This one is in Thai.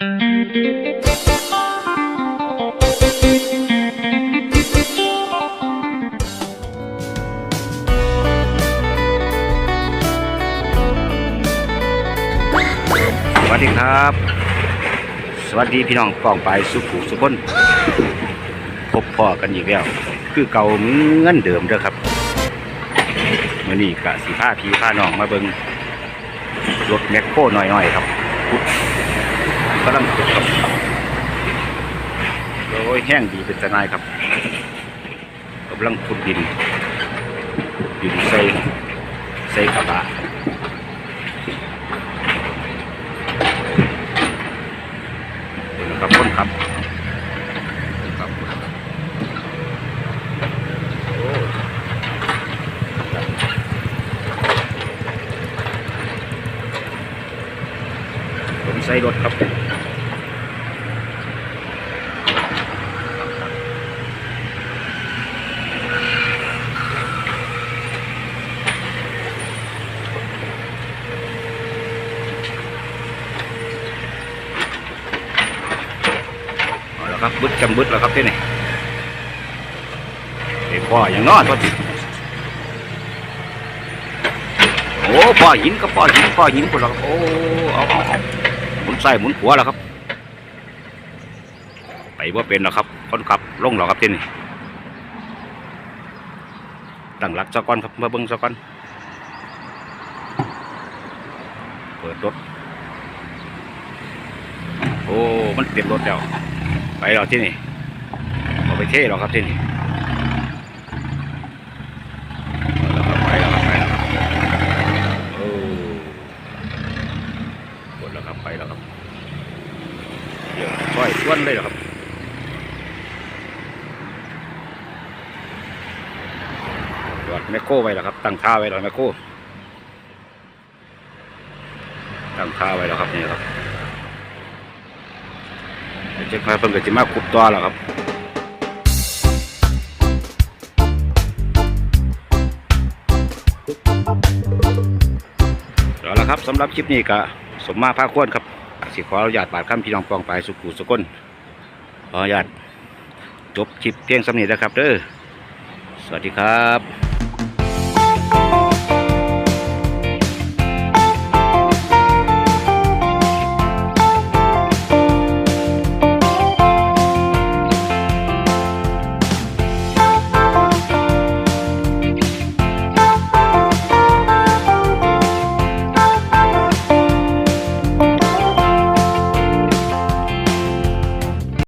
สวัสดีครับ สวัสดีพี่น้องกองไปสุขุสุคนพบพ่อกันอีกแล้ว คือเก่าเหมือนเดิมเด้อครับมื่อนี้กะสีผ้าพีผ้าน้องมาเบิงรถแมคโครหน่อยๆครับ กำลังขุดครับโอ้ยแห้งดีเป็นสนายครับกำลังขุดดินดินใส่ใส่กระบะครับคนครับครับผมใส่รถครับ ครับบึดจังบึดแล้วครับที่นี่ไอ้พ่ออย่างนอตัวจิโอ้พ่อหินก็พ่อหินพ่อหินคนละครับโอ้เอาเอาเอาหมุนใส่หมุนหัวแล้วครับ ไปว่าเป็นแล้วครับคนขับลงแล้วครับที่นี่ตั้งหลักสะก้อนครับมาเบิ้งสะก้อนเปิดรถโอ้ มันเต็มรถแล้ว ไปเราที่นี่เอาไปเท่เราครับที่นี่ไปแล้วครับไปแล้วครับโอ้หมดแล้วครับไปแล้วครับเดี๋ยวช่อยส่วนเลยหรอครับจอดแมคโครไว้แล้วครับ ตั้งท่าไว้แล้วแมคโครตั้งท่าไว้แล้วครับนี่ครับ เดี๋ยวเจ๊คอยเพิ่งก็จะมาขุดตัวแล้วครับเอาละครับสำหรับคลิปนี้ก็สมมาภาคควรครับสิขออนุญาตบาดคำพี่น้องกองไปสุขุสุกนขออนุญาตจบคลิปเพียงสำเนีนะครับเด้อสวัสดีครับ